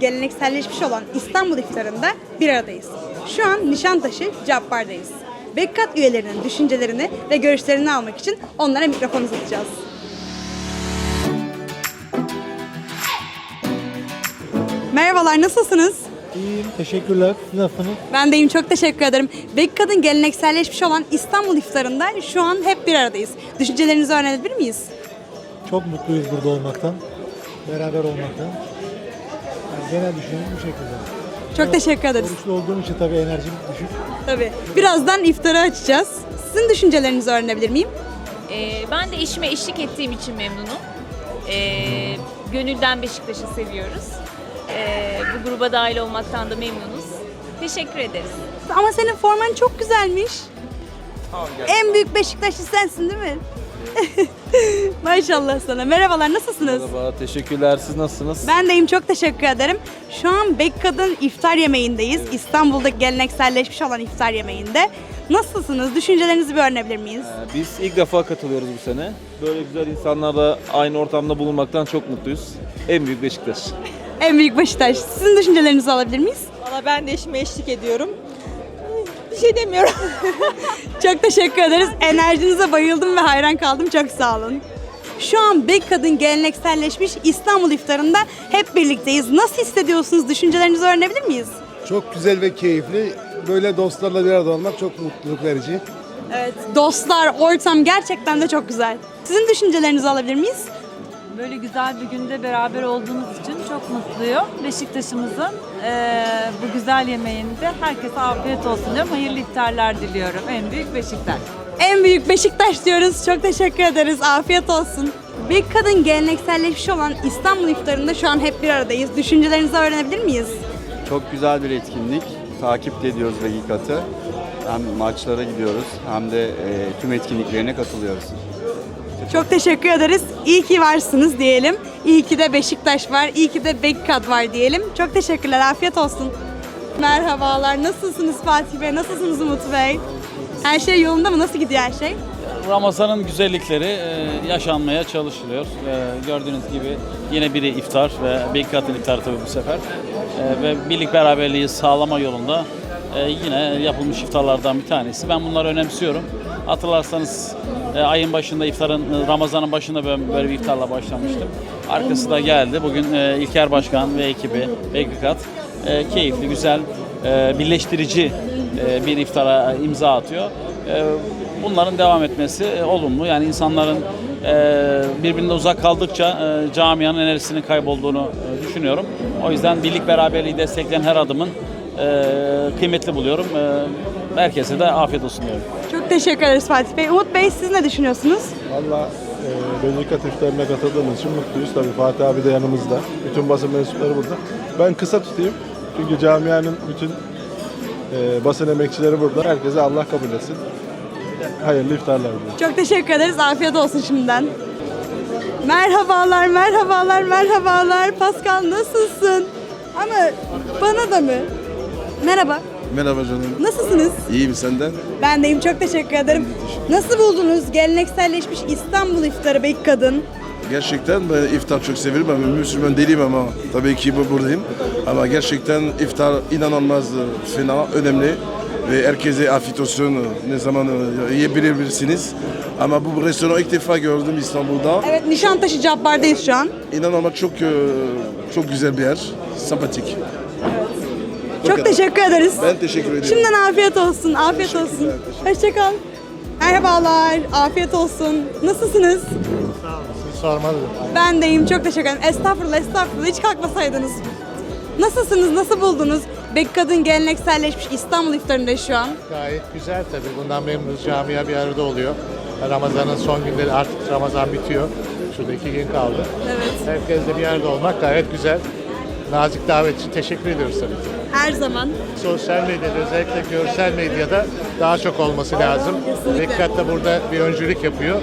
gelenekselleşmiş olan İstanbul iftarında bir aradayız. Şu an Nişantaşı Cabbar'dayız. Bekkat üyelerinin düşüncelerini ve görüşlerini almak için onlara mikrofon uzatacağız. Merhabalar, nasılsınız? İyiyim, teşekkürler. Nasılsınız? Ben de iyiyim, çok teşekkür ederim. Bekkat'ın gelenekselleşmiş olan İstanbul iftarında şu an hep bir aradayız. Düşüncelerinizi öğrenebilir miyiz? Çok mutluyuz burada olmaktan, beraber olmaktan. Genel düşüncem bu şekilde. Çok teşekkür ederiz. Oruçlu olduğum için tabii enerjim düşük. Tabii. Birazdan iftarı açacağız. Sizin düşüncelerinizi öğrenebilir miyim? Ee, ben de eşime eşlik ettiğim için memnunum. Ee, gönülden Beşiktaş'ı seviyoruz. Ee, bu gruba dahil olmaktan da memnunuz. Teşekkür ederiz. Ama senin forman çok güzelmiş. En büyük Beşiktaşlı sensin değil mi? Maşallah sana. Merhabalar, nasılsınız? Merhaba, teşekkürler. Siz nasılsınız? Ben deyim çok teşekkür ederim. Şu an Bekkad'ın iftar yemeğindeyiz. İstanbul'da gelenekselleşmiş olan iftar yemeğinde. Nasılsınız? Düşüncelerinizi bir öğrenebilir miyiz? Ee, Biz ilk defa katılıyoruz bu sene. Böyle güzel insanlarla aynı ortamda bulunmaktan çok mutluyuz. En büyük Beşiktaş. En büyük Beşiktaş. Sizin düşüncelerinizi alabilir miyiz? Valla ben de eşime eşlik ediyorum. Şey demiyorum. Çok teşekkür ederiz. Enerjinize bayıldım ve hayran kaldım. Çok sağ olun. Şu an Bekkad'ın gelenekselleşmiş İstanbul iftarında hep birlikteyiz. Nasıl hissediyorsunuz? Düşüncelerinizi öğrenebilir miyiz? Çok güzel ve keyifli. Böyle dostlarla bir arada olmak çok mutluluk verici. Evet. Dostlar, ortam gerçekten de çok güzel. Sizin düşüncelerinizi alabilir miyiz? Böyle güzel bir günde beraber olduğumuz için çok mutluyum. Beşiktaş'ımızın eee, bu güzel yemeğinde herkese afiyet olsun diyorum. Hayırlı iftarlar diliyorum. En büyük Beşiktaş. En büyük Beşiktaş diyoruz. Çok teşekkür ederiz. Afiyet olsun. Bir kadın gelenekselleşmiş olan İstanbul iftarında şu an hep bir aradayız. Düşüncelerinizi öğrenebilir miyiz? Çok güzel bir etkinlik. Takip ediyoruz Vegikat'ı. Hem maçlara gidiyoruz hem de e, tüm etkinliklerine katılıyoruz. Çok teşekkür ederiz. İyi ki varsınız diyelim. İyi ki de Beşiktaş var. İyi ki de Bekkad var diyelim. Çok teşekkürler. Afiyet olsun. Merhabalar. Nasılsınız Fatih Bey? Nasılsınız Umut Bey? Her şey yolunda mı? Nasıl gidiyor her şey? Ramazan'ın güzellikleri e, yaşanmaya çalışılıyor. E, Gördüğünüz gibi yine biri iftar ve Bekat'ın iftarı tabii bu sefer. E, Ve birlik beraberliği sağlama yolunda yine yapılmış iftarlardan bir tanesi. Ben bunları önemsiyorum. Hatırlarsanız e, ayın başında iftarın, e, Ramazan'ın başında ben böyle bir iftarla başlamıştım. Arkası da geldi. Bugün e, İlker Başkan ve ekibi Bekat keyifli, güzel, e, birleştirici e, bir iftara imza atıyor. E, Bunların devam etmesi e, olumlu. Yani insanların e, birbirinden uzak kaldıkça e, camianın enerjisinin kaybolduğunu e, düşünüyorum. O yüzden birlik beraberliği destekleyen her adımın e, kıymetli buluyorum. E, Herkese de afiyet olsun diyorum. Çok teşekkür ederiz Fatih Bey. Umut Bey siz ne düşünüyorsunuz? Valla e, Bezikat iftarına katıldığımız için mutluyuz. Tabii Fatih abi de yanımızda. Bütün basın mensupları burada. Ben kısa tutayım. Çünkü camianın bütün e, basın emekçileri burada. Herkese Allah kabul etsin. Hayırlı iftarlar diliyorum. Çok teşekkür ederiz. Afiyet olsun şimdiden. Merhabalar, merhabalar, merhabalar. Pascal nasılsın? Ama bana da mı? Merhaba. Merhaba canım. Nasılsınız? İyiyim senden. Ben deyim çok teşekkür ederim. Nasıl buldunuz gelenekselleşmiş İstanbul iftarı Bek Kadın? Gerçekten ben iftar çok severim. Ben Müslüman değilim ama tabii ki bu buradayım. Ama gerçekten iftar inanılmaz fena, önemli. Ve herkese afiyet olsun. Ne zaman e, yiyebilirsiniz. Ama bu restoranı ilk defa gördüm İstanbul'da. Evet Nişantaşı Cabbar'dayız şu an. İnanılmaz çok e, çok güzel bir yer. Sempatik. Çok kadar. teşekkür ederiz. Ben teşekkür ederim. Şimdiden afiyet olsun, afiyet olsun. Hoşçakal. Merhabalar, afiyet olsun. Nasılsınız? Siz sormalı. Ben deyim çok teşekkür ederim. Estağfurullah, estağfurullah. Hiç kalkmasaydınız. Nasılsınız, nasıl buldunuz? Bek Kadın gelenekselleşmiş İstanbul iftarında şu an. Gayet güzel tabii. Bundan memnunuz. Camia bir arada oluyor. Ramazan'ın son günleri artık Ramazan bitiyor. Şurada iki gün kaldı. Evet. Herkesle bir arada olmak gayet güzel. Nazik davet için teşekkür ediyoruz tabii ki. Her zaman. Sosyal medyada özellikle görsel medyada daha çok olması lazım. Kesinlikle. Dikkat de burada bir öncülük yapıyor.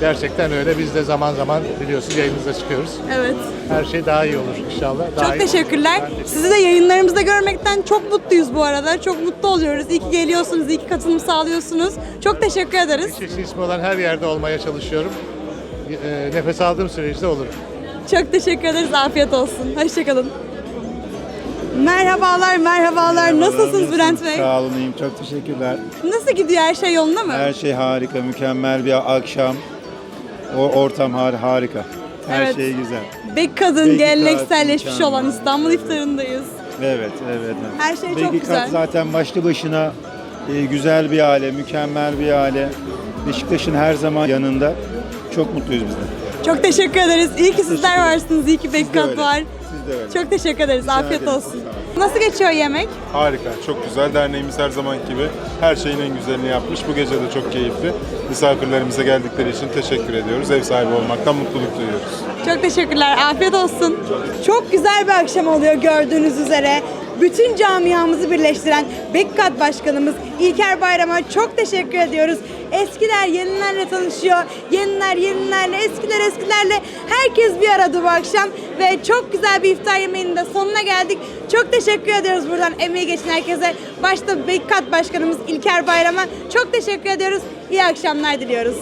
Gerçekten öyle. Biz de zaman zaman biliyorsunuz yayınımıza çıkıyoruz. Evet. Her şey daha iyi olur inşallah. Daha Çok iyi teşekkürler. olur. Sizi de yayınlarımızda görmekten çok mutluyuz bu arada. Çok mutlu oluyoruz. İyi ki geliyorsunuz, iyi ki katılım sağlıyorsunuz. Çok teşekkür ederiz. Beşiktaş ismi olan her yerde olmaya çalışıyorum. E, nefes aldığım sürece olur. Çok teşekkür ederiz. Afiyet olsun. Hoşçakalın. Merhabalar, merhabalar. Nasılsınız Bülent Bey? Sağ olun, iyiyim. Çok teşekkürler. Nasıl gidiyor? Her şey yolunda mı? Her şey harika, mükemmel bir akşam. O ortam har- harika. Her Evet. şey güzel. Bek kadın gelenekselleşmiş olan mükemmel. İstanbul iftarındayız. Evet, evet. evet. Her şey çok güzel. Kat zaten başlı başına e, güzel bir aile, mükemmel bir aile. Beşiktaş'ın her zaman yanında. Çok mutluyuz biz de. Çok teşekkür ederiz. İyi ki sizler varsınız. İyi ki Bekkat öyle. var. De öyle. Çok teşekkür ederiz. Rica Afiyet ederim. olsun. Nasıl geçiyor yemek? Harika, çok güzel. Derneğimiz her zaman gibi her şeyin en güzelini yapmış. Bu gece de çok keyifli. Misafirlerimize geldikleri için teşekkür ediyoruz. Ev sahibi olmaktan mutluluk duyuyoruz. Çok teşekkürler. Afiyet olsun. Çok güzel bir akşam oluyor gördüğünüz üzere. Bütün camiamızı birleştiren Bekkat Başkanımız İlker Bayram'a çok teşekkür ediyoruz. Eskiler yenilerle tanışıyor. Yeniler yenilerle, eskiler eskilerle. Herkes bir arada bu akşam ve çok güzel bir iftar yemeğinin de sonuna geldik. Çok teşekkür ediyoruz buradan emeği geçen herkese. Başta Bekkat Başkanımız İlker Bayram'a çok teşekkür ediyoruz. İyi akşamlar diliyoruz.